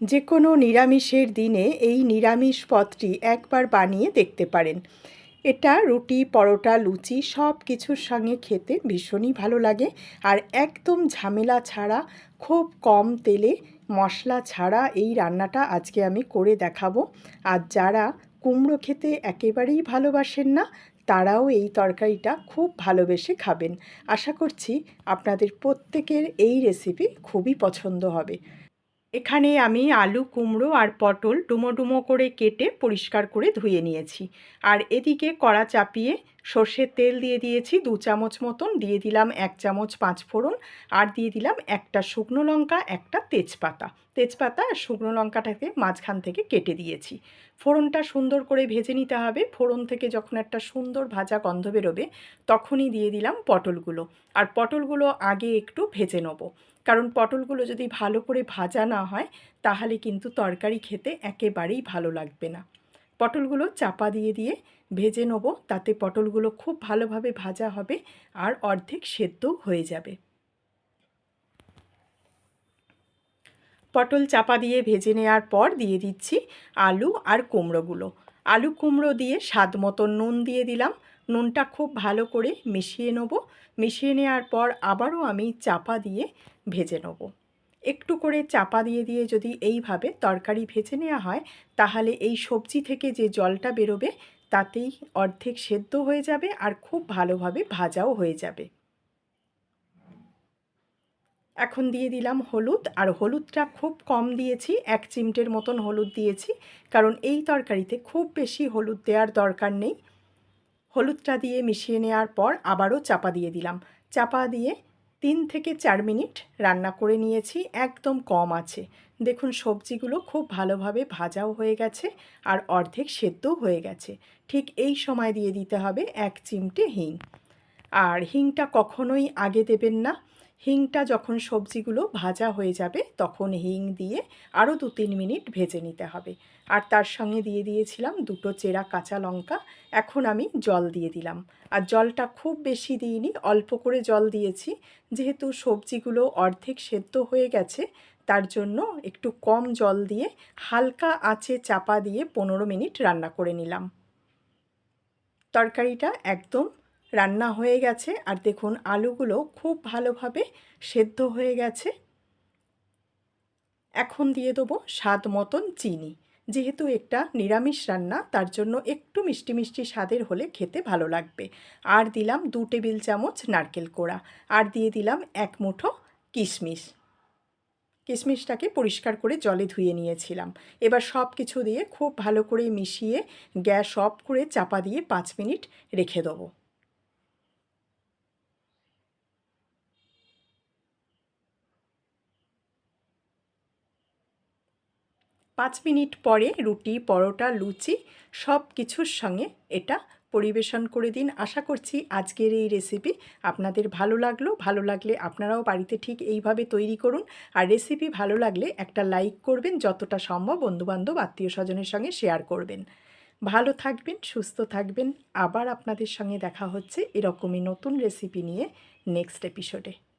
যে কোনো নিরামিষের দিনে এই নিরামিষ পদটি একবার বানিয়ে দেখতে পারেন। এটা রুটি, পরোটা, লুচি সব কিছুর সঙ্গে খেতে ভীষণই ভালো লাগে। আর একদম ঝামেলা ছাড়া, খুব কম তেলে মশলা ছাড়া এই রান্নাটা আজকে আমি করে দেখাবো। আর যারা কুমড়ো খেতে একেবারেই ভালোবাসেন না, তারাও এই তরকারিটা খুব ভালোবেসে খাবেন। আশা করছি আপনাদের প্রত্যেকের এই রেসিপি খুবই পছন্দ হবে। এখানে আমি আলু, কুমড়ো আর পটল ডুমো ডুমো করে কেটে পরিষ্কার করে ধুয়ে নিয়েছি। আর এদিকে কড়া চাপিয়ে সর্ষের তেল দিয়ে দিয়েছি দু চামচ মতন, দিয়ে দিলাম এক চামচ পাঁচ ফোড়ন আর দিয়ে দিলাম একটা শুকনো লঙ্কা, একটা তেজপাতা। তেজপাতা আর শুকনো লঙ্কাটাকে মাঝখান থেকে কেটে দিয়েছি। ফোড়নটা সুন্দর করে ভেজে নিতে হবে। ফোড়ন থেকে যখন একটা সুন্দর ভাজা গন্ধ বেরোবে, তখনই দিয়ে দিলাম পটলগুলো। আর পটলগুলো আগে একটু ভেজে নেব। কারণ পটলগুলো যদি ভালো করে ভাজা না হয়, তাহলে কিন্তু তরকারি খেতে একেবারেই ভালো লাগবে না। পটলগুলো চাপা দিয়ে দিয়ে ভেজে নেব। তাতে পটলগুলো খুব ভালোভাবে ভাজা হবে আর অর্ধেক সেদ্ধও হয়ে যাবে। পটল চাপা দিয়ে ভেজে নেওয়ার পর দিয়ে দিচ্ছি আলু আর কুমড়োগুলো। আলু কুমড়ো দিয়ে স্বাদ মতো নুন দিয়ে দিলাম। নুনটা খুব ভালো করে মিশিয়ে নেব। মিশিয়ে নেওয়ার পর আবারও আমি চাপা দিয়ে ভেজে নেব। একটু করে চাপা দিয়ে দিয়ে যদি এইভাবে তরকারি ভেজে নেওয়া হয়, তাহলে এই সবজি থেকে যে জলটা বেরোবে, তাতেই অর্ধেক সেদ্ধ হয়ে যাবে আর খুব ভালোভাবে ভাজাও হয়ে যাবে। এখন দিয়ে দিলাম হলুদ, আর হলুদটা খুব কম দিয়েছি, এক চিমটের মতন হলুদ দিয়েছি, কারণ এই তরকারিতে খুব বেশি হলুদ দেওয়ার দরকার নেই। হলুদটা দিয়ে মিশিয়ে নেওয়ার পর আবারও চাপা দিয়ে দিলাম। চাপা দিয়ে তিন থেকে চার মিনিট রান্না করে নিয়েছি, একদম কম আছে। দেখুন, সবজিগুলো খুব ভালোভাবে ভাজাও হয়ে গেছে আর অর্ধেক সেদ্ধও হয়ে গেছে। ঠিক এই সময় দিয়ে দিতে হবে এক চিমটে হিং। আর হিংটা কখনোই আগে দেবেন না। হিংটা যখন সবজিগুলো ভাজা হয়ে যাবে, তখন হিং দিয়ে আরও দু তিন মিনিট ভেজে নিতে হবে। আর তার সঙ্গে দিয়ে দিয়েছিলাম দুটো চেরা কাঁচা লঙ্কা। এখন আমি জল দিয়ে দিলাম। আর জলটা খুব বেশি দিইনি, অল্প করে জল দিয়েছি। যেহেতু সবজিগুলো অর্ধেক সেদ্ধ হয়ে গেছে, তার জন্য একটু কম জল দিয়ে হালকা আঁচে চাপা দিয়ে পনেরো মিনিট রান্না করে নিলাম। তরকারিটা একদম রান্না হয়ে গেছে। আর দেখুন, আলুগুলো খুব ভালোভাবে সেদ্ধ হয়ে গেছে। এখন দিয়ে দেবো স্বাদ মতন চিনি। যেহেতু একটা নিরামিষ রান্না, তার জন্য একটু মিষ্টি মিষ্টি স্বাদের হলে খেতে ভালো লাগবে। আর দিলাম দু টেবিল চামচ নারকেল কোড়া। আর দিয়ে দিলাম এক মুঠো কিশমিশ। কিশমিশটাকে পরিষ্কার করে জলে ধুয়ে নিয়েছিলাম। এবার সব কিছু দিয়ে খুব ভালো করে মিশিয়ে গ্যাস অফ করে চাপা দিয়ে পাঁচ মিনিট রেখে দেবো। পাঁচ মিনিট পরে রুটি, পরোটা, লুচি সব কিছুর সঙ্গে এটা পরিবেশন করে দিন। আশা করছি আজকের এই রেসিপি আপনাদের ভালো লাগল। ভালো লাগলে আপনারাও বাড়িতে ঠিক এইভাবে তৈরি করুন। আর রেসিপি ভালো লাগলে একটা লাইক করবেন, যতটা সম্ভব বন্ধুবান্ধব আত্মীয় স্বজনের সঙ্গে শেয়ার করবেন। ভালো থাকবেন, সুস্থ থাকবেন। আবার আপনাদের সঙ্গে দেখা হচ্ছে এরকমই নতুন রেসিপি নিয়ে নেক্সট এপিসোডে